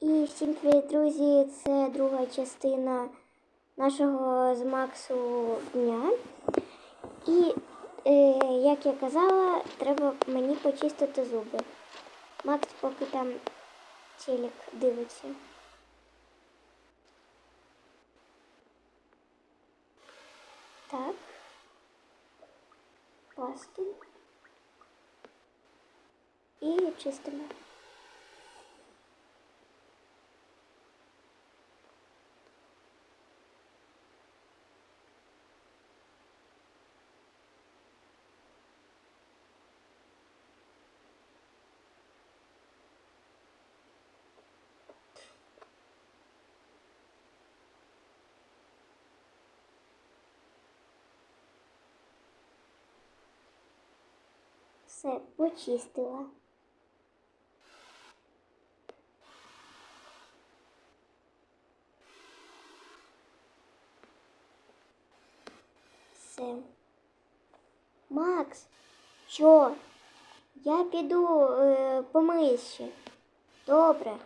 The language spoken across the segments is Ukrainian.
І всім привіт, друзі! Це друга частина нашого з Максу дня. І, е, як я казала, треба мені почистити зуби. Макс поки там телек дивиться. Так. Пасту. І чистимо. Все, почистила. Все. Макс, що? Я піду е, помиюсь. Добре.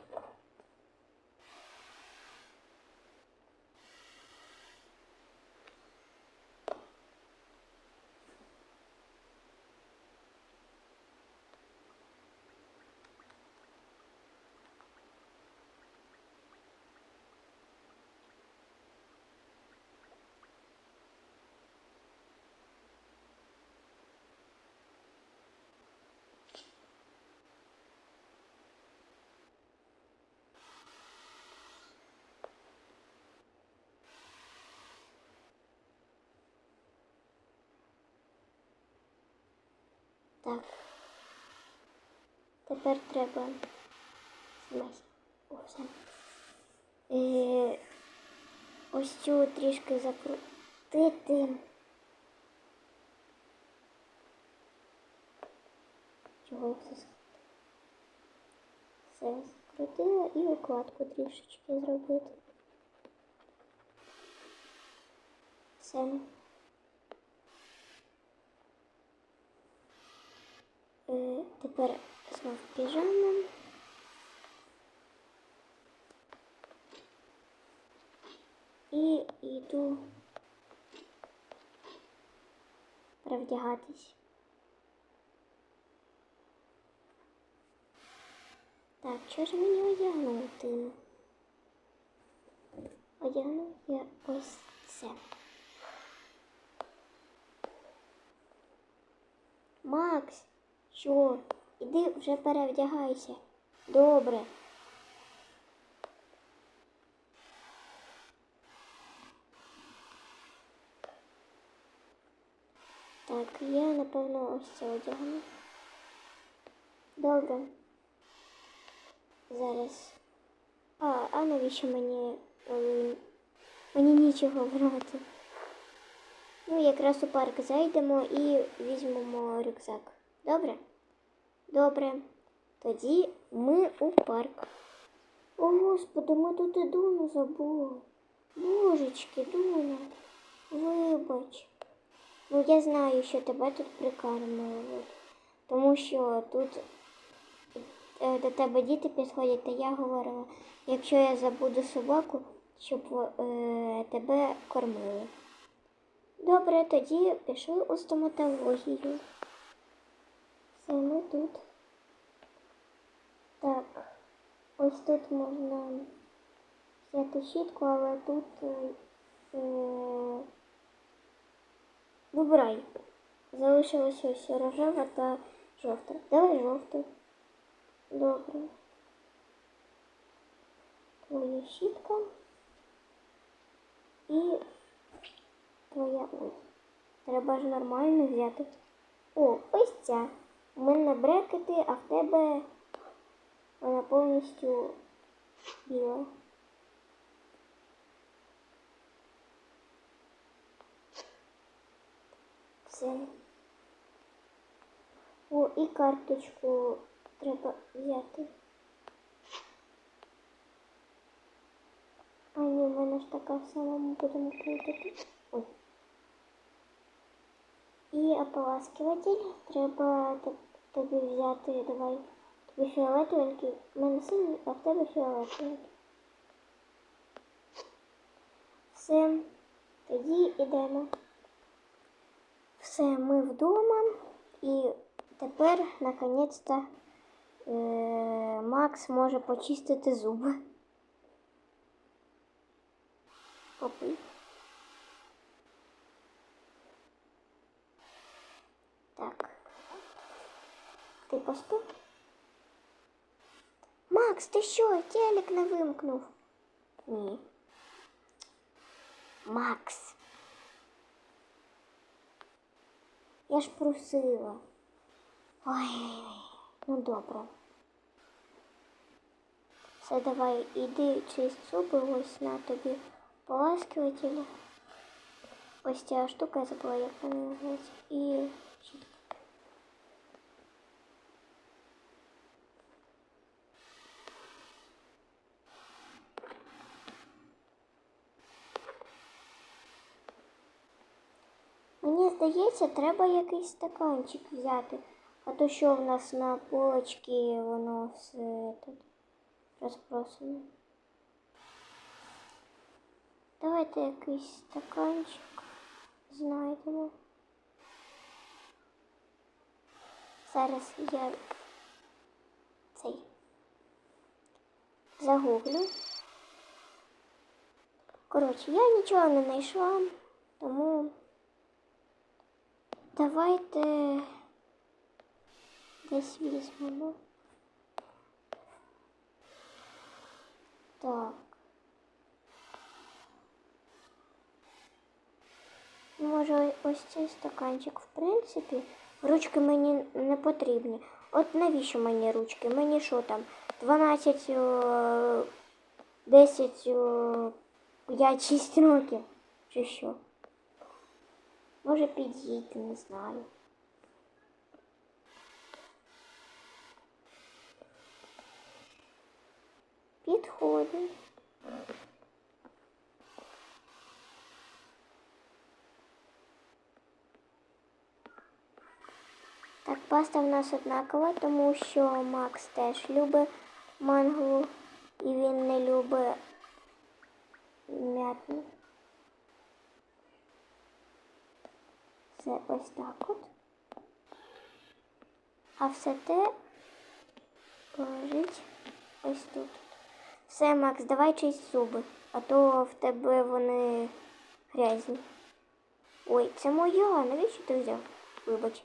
Так. Тепер треба. О, все. Е, ось цю трішки закрутити. Чого все все скрутила і укладку трішечки зробити. Все. Е, тепер знов піжама. І йду перевдягатись. Так, що ж мені одягнути? Одягну я ось це. Макс, що? Іди вже перевдягайся. Добре. Так, я напевно ось це одягну. Добре. Зараз. А, а навіщо мені. ем, Мені нічого брати. Ну, якраз у парк зайдемо і візьмемо рюкзак. Добре? Добре. Тоді ми у парк. О, Господи, ми тут і Дуну забули. Божечки, Дуна, вибач. Ну, я знаю, що тебе тут прикармливають. Тому що тут е, до тебе діти підходять, та я говорила, якщо я забуду собаку, щоб е, тебе кормили. Добре, тоді пішли у стоматологію. Тут. Так, ось тут можна взяти щітку, але тут е, е, вибирай. Залишилося ось рожева та жовта. Давай жовту. Добре. Твоя щітка. І твоя ось. Треба ж нормально взяти. О, ось ця. У мене брекети, а в тебе вона повністю біла. Все. О, і карточку треба взяти. А ні, в мене ж така сама, ми будемо крутити. Ой. І ополаскиватель треба тобі взяти, давай Тобі фіолетовенький, в мене синій, а в тебе фіолетовенький. Все, тоді йдемо. Все, ми вдома і тепер наконець-то е, Макс може почистити зуби. Попий. Ти поспив? Макс, ти що? Телек не вимкнув? Ні. Макс. Я ж просила. Ой, ну добре. Все, давай, іди чисть зуби, ось на тобі поласкивателі. Ось ця штука, я забула, як вона називається. І здається, треба якийсь стаканчик взяти. А то що в нас на полочці воно все тут розпросено. Давайте якийсь стаканчик знайдемо. Зараз я цей загуглю. Коротше, я нічого не знайшла, тому давайте десь візьмемо. Так. Може, ось цей стаканчик, в принципі, ручки мені не потрібні. От навіщо мені ручки? Мені що там? 12, 10, 5, 6 років. Чи що? Може підійти, не знаю. Підходить. Так, паста в нас однакова, тому що Макс теж любить мангу і він не любить м'ятну. Це ось так от. А все те положить ось тут. Все, Макс, давай чисть зуби, а то в тебе вони грязні. Ой, це моя, навіщо ти взяв? Вибач.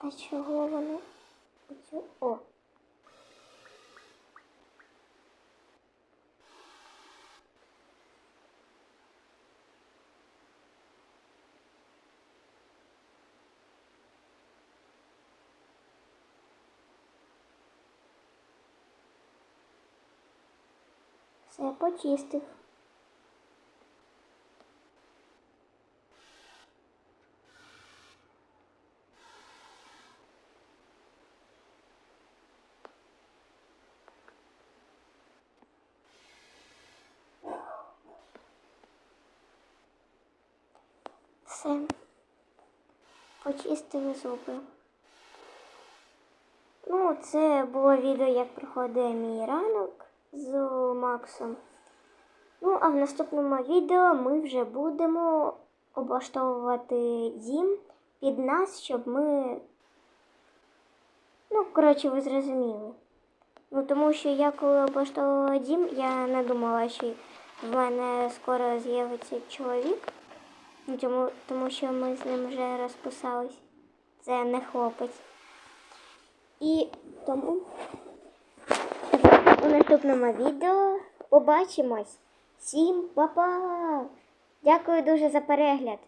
А чого вони? О. Все почистив. Все. Почистили зуби. Ну, це було відео, як проходить мій ранок з Максом. Ну, а в наступному відео ми вже будемо облаштовувати дім під нас, щоб ми. Ну, коротше, ви зрозуміли. Ну, тому що я коли облаштовувала дім, я не думала, що в мене скоро з'явиться чоловік. Ну, Тому, тому що ми з ним вже розписались. Це не хлопець. І тому у наступному відео побачимось. Всім па-па! Дякую дуже за перегляд!